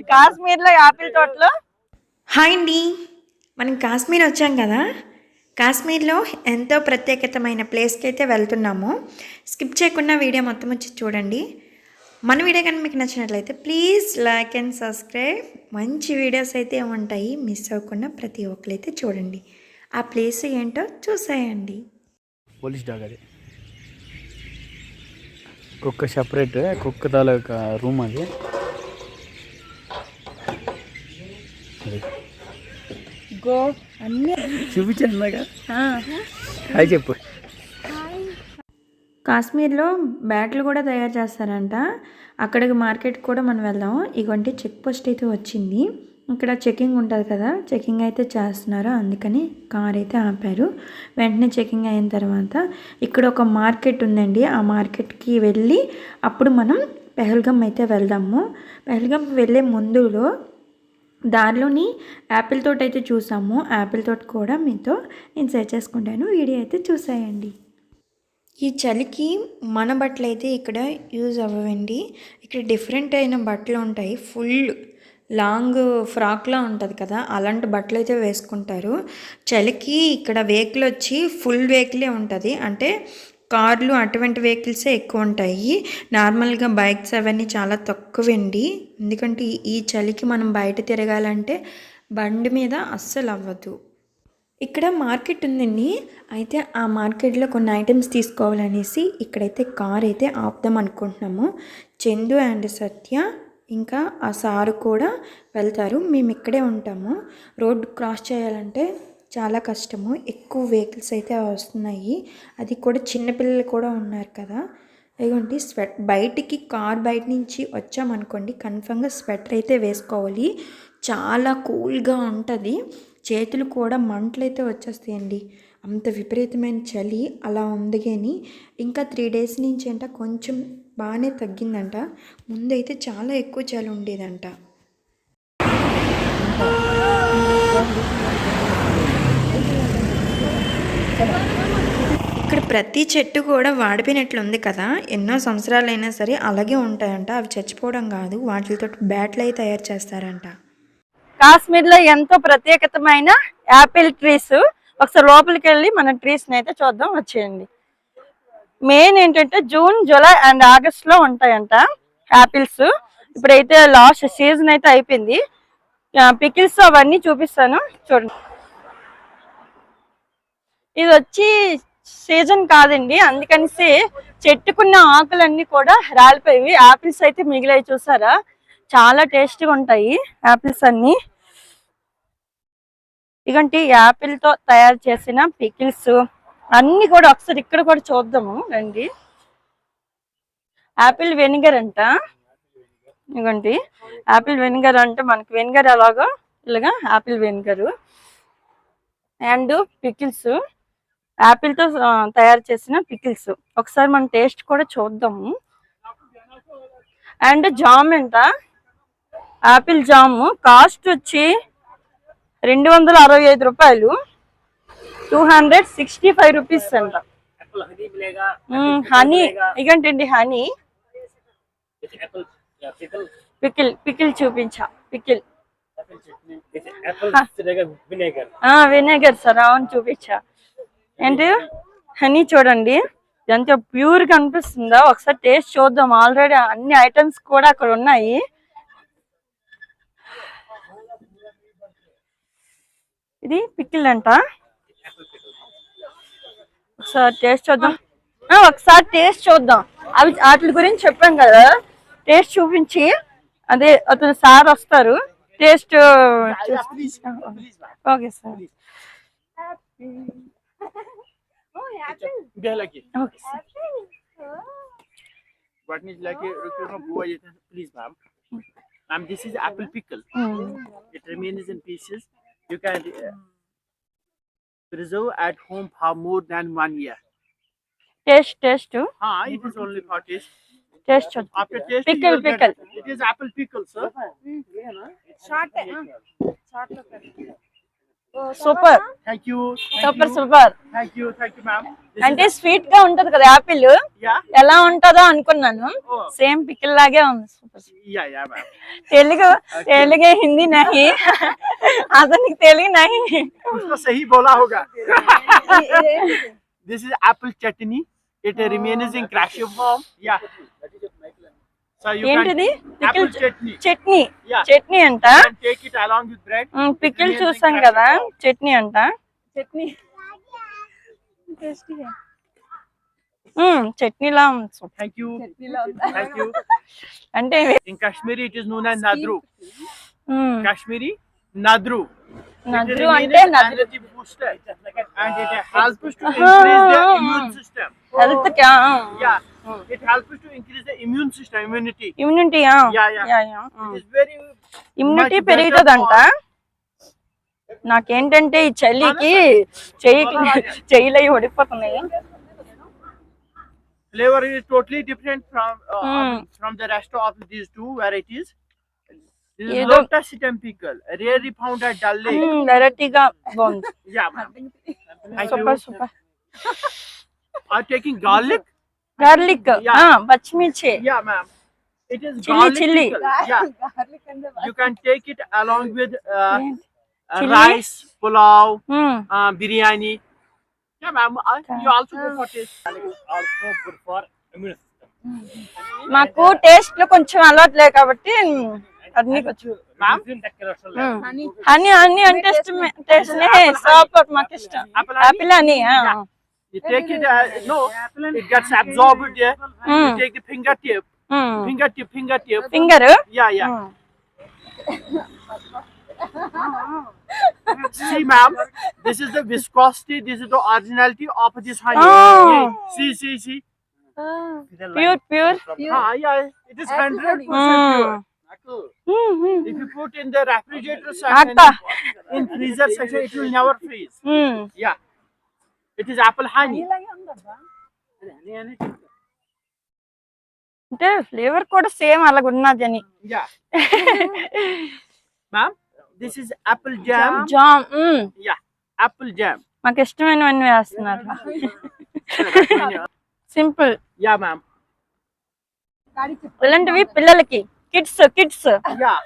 కాశ్మీర్లో యాపిల్ తోటలో? హాయ్ అండి. మనం కాశ్మీర్ వచ్చాం కదా. కాశ్మీర్లో ఎంతో ప్రత్యేకతమైన ప్లేస్కి అయితే వెళ్తున్నాము. స్కిప్ చేయకుండా వీడియో మొత్తం వచ్చి చూడండి. మన వీడియో కనుక మీకు నచ్చినట్లయితే ప్లీజ్ లైక్ అండ్ సబ్స్క్రైబ్. మంచి వీడియోస్ అయితే ఉంటాయి. మిస్ అవ్వకుండా ప్రతి ఒక్కరైతే చూడండి. ఆ ప్లేస్ ఏంటో చూసేయండి. పోలీస్ డాగ్ అది. కుక్క సపరేట్ కుక్క తాలూకా రూమ్ అది అది. గో అన్ని. చూపించాను ఇందాక హాయ్ చెప్పు. కాశ్మీర్లో బ్యాట్లు కూడా తయారు చేస్తారంట. అక్కడికి మార్కెట్ కూడా మనం వెళ్దాం. ఇగోంటి చెక్ పోస్ట్ అయితే వచ్చింది. ఇక్కడ చెకింగ్ ఉంటుంది కదా చెకింగ్ అయితే చేస్తున్నారు. అందుకని కార్ అయితే ఆపారు. వెంటనే చెకింగ్ అయిన తర్వాత ఇక్కడ ఒక మార్కెట్ ఉందండి. ఆ మార్కెట్కి వెళ్ళి అప్పుడు మనం పెహల్గం అయితే వెళ్దాము. పెహల్గం వెళ్ళే ముందులో దారిలోని యాపిల్ తోట అయితే చూసాము. యాపిల్ తోట కూడా మీతో నేను షేర్ చేసుకుంటాను. వీడియో అయితే చూసేయండి. ఈ చలికి మన బట్టలు అయితే ఇక్కడ యూజ్ అవ్వండి ఇక్కడ డిఫరెంట్ అయిన బట్టలు ఉంటాయి. ఫుల్ లాంగ్ ఫ్రాక్లా ఉంటుంది కదా అలాంటి బట్టలు అయితే వేసుకుంటారు. చలికి ఇక్కడ వెహికల్ వచ్చి ఫుల్ వెహికలే ఉంటుంది. అంటే కార్లు అటువంటి వెహికల్సే ఎక్కువ ఉంటాయి నార్మల్గా బైక్స్ అవన్నీ చాలా తక్కువండి. ఎందుకంటే ఈ- చలికి మనం బయట తిరగాలంటే బండి మీద అస్సలు అవ్వదు ఇక్కడ మార్కెట్ ఉందండి. అయితే ఆ మార్కెట్లో కొన్ని ఐటమ్స్ తీసుకోవాలనేసి ఇక్కడైతే కార్ అయితే ఆపుదాం అనుకుంటున్నాము. చందు అండ్ సత్య ఇంకా ఆ సారు కూడా వెళ్తారు. మేము ఇక్కడే ఉంటాము. రోడ్డు క్రాస్ చేయాలంటే చాలా కష్టము. ఎక్కువ వెహికల్స్ అయితే వస్తున్నాయి. అది కూడా చిన్నపిల్లలు కూడా ఉన్నారు కదా. ఇదిగోండి స్వెట్ బయటికి కార్ బయట నుంచి వచ్చామనుకోండి కన్ఫర్మ్గా స్వెటర్ అయితే వేసుకోవాలి. చాలా కూల్గా ఉంటుంది. చేతులు కూడా మంటలు అయితే వచ్చేస్తాయండి. అంత విపరీతమైన చలి అలా ఉంది కానీ ఇంకా త్రీ డేస్ నుంచి అంట కొంచెం బాగానే తగ్గిందంట. ముందైతే చాలా ఎక్కువ చలి ఉండేదంట. ప్రతి చెట్టు కూడా వాడిపోయినట్లు ఉంది కదా. ఎన్నో సంవత్సరాలైనా సరే అలాగే ఉంటాయంట. అవి చచ్చిపోవడం కాదు. వాటితో బ్యాట్లు అయితే తయారు చేస్తారంట. కాశ్మీర్లో ఎంతో ప్రత్యేకతమైన యాపిల్ ట్రీస్. ఒకసారి లోపలికి వెళ్ళి మన ట్రీస్ అయితే చూద్దాం. వచ్చేయండి. మెయిన్ ఏంటంటే జూన్ జూలై అండ్ ఆగస్ట్లో ఉంటాయంట యాపిల్స్. ఇప్పుడైతే లాస్ట్ సీజన్ అయితే అయిపోయింది. పికిల్స్ అవన్నీ చూపిస్తాను. చూడండి. ఇది వచ్చి సీజన్ కాదండి. అందుకనిసి చెట్టుకున్న ఆకులన్నీ కూడా రాలిపోయి యాపిల్స్ అయితే మిగిలాయి చూసారా? చాలా టేస్టీగా ఉంటాయి యాపిల్స్ అన్ని. ఇగంటి యాపిల్తో తయారు చేసిన పికిల్స్ అన్ని కూడా ఒకసారి ఇక్కడ కూడా చూద్దాము. రండి. యాపిల్ వెనిగర్ అంట. ఇగండి. యాపిల్ వెనిగర్ అంటే మనకి వెనిగర్ ఎలాగో ఇలాగా యాపిల్ వెనిగర్. అండ్ పికిల్స్ యాపిల్తో ఆ, తయారు చేసిన పికిల్స్. ఒకసారి మనం టేస్ట్ కూడా చూద్దాము అండ్ జామ్ ఎంత? యాపిల్ జామ్ కాస్ట్ వచ్చి రెండు వందల అరవై ఐదు రూపాయలు. Two hundred sixty five rupees అంట. హనీ ఇగంటండి హనీ పికిల్ పికిల్ చూపించా పికిల్. వినేగర్ సార్ అవును చూపించా. ఏంటి? హనీ చూడండి. ఎంత ప్యూర్గా అనిపిస్తుందో. ఒకసారి టేస్ట్ చూద్దాం. ఆల్రెడీ అన్ని ఐటమ్స్ కూడా అక్కడ ఉన్నాయి. ఇది పికిల్ అంట. ఒకసారి టేస్ట్ చూద్దాం. ఒకసారి టేస్ట్ చూద్దాం. అవి వాటి గురించి చెప్పాం కదా. టేస్ట్ చూపించి. అదే అతను సార్ వస్తారు. Taste okay sir. घ्यायला की like a boy. Please, ma'am. Ma'am, this is apple pickle. Hmm. It remains in pieces. You can uh, preserve at home for more than one year. Taste, taste too. Ah, it is only for taste. Taste. After taste, pickle, pickle. It is apple pickle, sir. Mm. Short. Short. Super super super అంటే స్వీట్గా ఉంటది కదా Apple? ఎలా ఉంటదో అనుకున్నాను. Same pickle లాగే ఉంది. తెలుగు తెలుగు హిందీ నహి. అతనికి తెలుగు నహి. Sahih this is apple chutney it remains in crash form ఏంటిది పికిల్. చట్నీ అంట. పికిల్ చూసాం కదా చట్నీ అంట చట్నీ చట్నీలా. అంటే is known as nadru. మ్మ్. Kashmiri, nadru. నద్రు It అంటే remains it help to increase the immune system immunity immunity yeah yeah yeah it is very immunity పెరుగుతదంట. నాకేంటంటే ఈ చలికి చెయ్యి చెయ్యిలై ఒడిపోతున్నాయి flavour is totally different from from the rest of these two varieties garlic garlic పచ్చిమిర్చి chilli chilli you can take it along with rice pulao biryani మాకు టేస్ట్లో కొంచెం అలవాటు లేదు కాబట్టి హనీ హనీ hmm. అంటే ఇష్టం టేస్ట్ మాకు ఇష్టం. ఆపిల్ అని You take it, uh, no, it gets absorbed. Yeah. Mm. You take the fingertip, mm. fingertip, fingertip. Finger? Yeah, yeah. Mm. see, ma'am, this is the viscosity, this is the originality of this honey. Oh. Yeah. See, see, see. Oh. Pure, pure, pure. Ah, yeah, it is 100% pure. Mm. Mm-hmm. If you put in the refrigerator section, in freezer section, it will never freeze. Mm. Yeah. It is apple honey. అంటే flavour కూడా same అలాగ ఉన్నది అని Yeah. Ma'am, this is apple jam. Jam Yeah, apple jam. మాకు ఇష్టమైనవన్నీ వేస్తున్నారు simple Yeah, ma'am. ఇలాంటివి పిల్లలకి kids kids Yeah.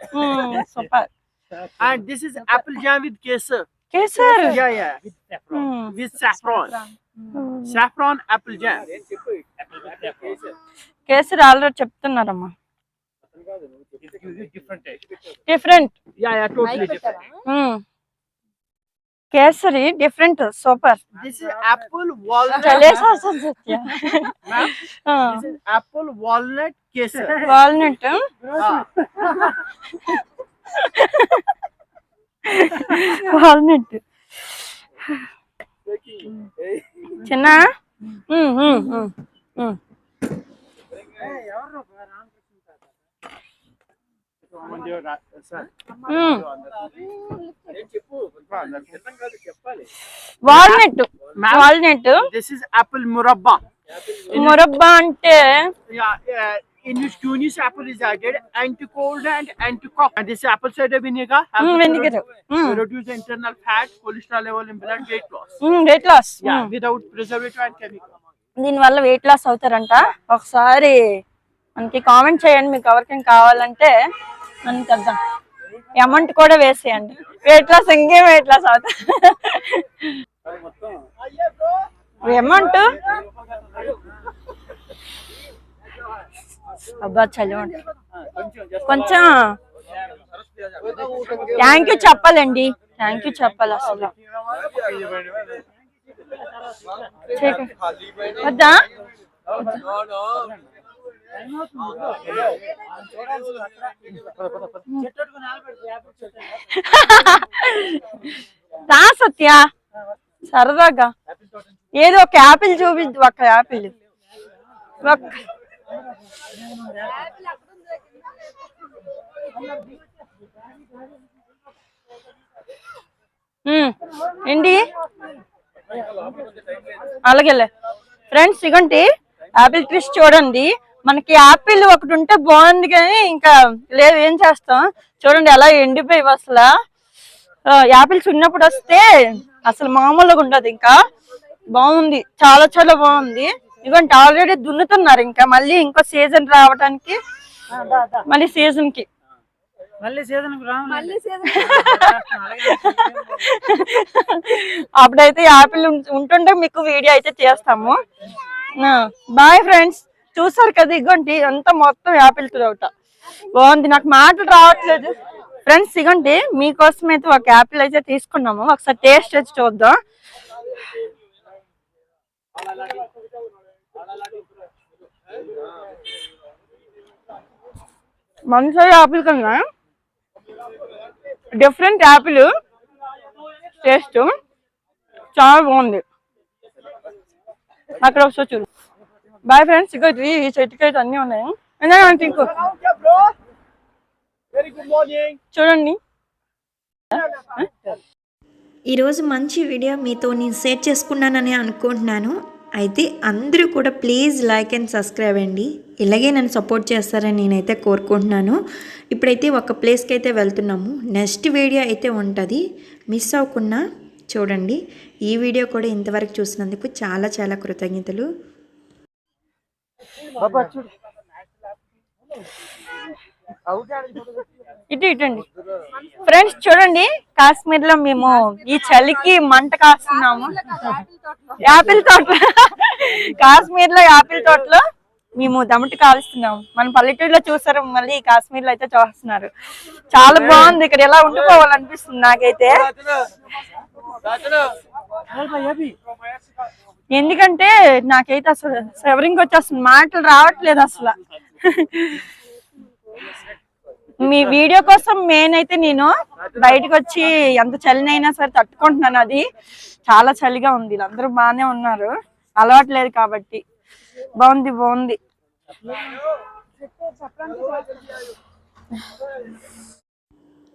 Super And this is apple jam with kesar. Kesar Yeah, yeah. With saffron. Saffron apple jam. కేసరి already చెప్తున్నారమ్మా. Different Yeah, yeah, totally different. Kesari different super This is apple walnut. చలేసా సత్య apple walnut kesar. Walnut Ah, walnut చిన్న. Walnut walnut. This is apple murabba. Murabba అంటే in which Tunis apple is added, anti-cold and anti-cough. And this apple cider vinegar helps to vinegar reduce- to reduce the internal fat, cholesterol level in blood, weight loss. Weight loss Yeah, without preservative and chemical. దీని వల్ల weight loss అవుతారంట ఒకసారి మనకి comment చేయండి మీకు ఎవరికైనా కావాలంటే మనం తెద్దాం amount కూడా వేసేయండి వెయిట్ లాస్ ఇంకేం వెయిట్ లాస్ అవుతా అమౌంట్ అబ్బా చదివండి కొంచెం థ్యాంక్ యూ చెప్పాలండి. థ్యాంక్ యూ చెప్పాలి అసలు. వద్దా? రా సత్య. సరదాగా. ఏదో ఒక యాపిల్ చూపిద్దు ఒక యాపిల్. ఒక్క ఏంటి? అలాగేలే. ఫ్రెండ్స్ ఇగండి యాపిల్ ట్రీస్ చూడండి. మనకి యాపిల్ ఒకటి ఉంటే బాగుంది కానీ ఇంకా లేదు ఏం చేస్తాం? చూడండి ఎలా ఎండిపోయి అసలు. యాపిల్స్ ఉన్నప్పుడు వస్తే అసలు మామూలుగా ఉండదు ఇంకా. బాగుంది చాలా చాలా బాగుంది. ఇదిగోండి ఆల్రెడీ దున్నుతున్నారు ఇంకా. మళ్ళీ ఇంకో సీజన్ రావడానికి మళ్ళీ సీజన్కి. మళ్ళీ సీజన్ అప్పుడైతే యాపిల్ ఉంటుంటే మీకు వీడియో అయితే చేస్తాము. బాయ్ ఫ్రెండ్స్ చూసారు కదా ఇగోండి అంతా మొత్తం యాపిల్ తోట. బాగుంది నాకు మాటలు రావట్లేదు. ఫ్రెండ్స్ ఇగోండి మీకోసం అయితే ఒక యాపిల్ అయితే తీసుకున్నాము. ఒకసారి టేస్ట్ వచ్చి చూద్దాం. మంచి యాపిల్ కన్నా డిఫరెంట్ యాపిల్ టేస్ట్ చాలా బాగుంది. అక్కడ ఒకసారి చూడు. బాయ్ ఫ్రెండ్స్ ఇక ఇది ఈ చెట్టుకి అయితే అన్నీ ఉన్నాయి. ఇంకో చూడండి. ఈరోజు మంచి వీడియో మీతో నేను షేర్ చేసుకున్నానని అనుకుంటున్నాను. అయితే అందరూ కూడా ప్లీజ్ లైక్ అండ్ సబ్స్క్రైబ్ అండి. ఇలాగే నన్ను సపోర్ట్ చేస్తారని నేనైతే కోరుకుంటున్నాను. ఇప్పుడైతే ఒక ప్లేస్కి అయితే వెళ్తున్నాము. నెక్స్ట్ వీడియో అయితే ఉంటుంది. మిస్ అవ్వకుండా చూడండి. ఈ వీడియో కూడా ఇంతవరకు చూసినందుకు చాలా చాలా కృతజ్ఞతలు. బాబా చూడు. ఇటు ఇటండి ఫ్రెండ్స్ చూడండి కాశ్మీర్లో మేము ఈ చలికి మంట కాస్తున్నాము. యాపిల్ తోట. కాశ్మీర్లో యాపిల్ తోటలో మేము దమటి కాలుస్తున్నాము. మన పల్లెటూరులో చూసారు మళ్ళీ కాశ్మీర్లో అయితే చూస్తున్నారు. చాలా బాగుంది ఇక్కడ ఎలా ఉండిపోవాలనిపిస్తుంది నాకైతే. ఎందుకంటే నాకైతే అసలు సెవరింగ్ వచ్చేస్తుంది. మాటలు రావట్లేదు అసలు. మీ వీడియో కోసం మెయిన్ అయితే నేను బయటకు వచ్చి ఎంత చలినైనా సరే తట్టుకుంటున్నాను అది. చాలా చలిగా ఉంది. వీళ్ళందరూ బాగానే ఉన్నారు. అలవాట్లేదు కాబట్టి. బాగుంది బాగుంది.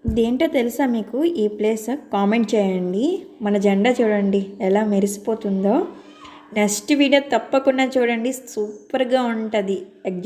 దేంటో తెలుసా మీకు? ఈ ప్లేస్ కామెంట్ చేయండి. మన జెండా చూడండి ఎలా మెరిసిపోతుందో. నెక్స్ట్ వీడియో తప్పకుండా చూడండి. సూపర్గా ఉంటుంది. ఎగ్జాక్ట్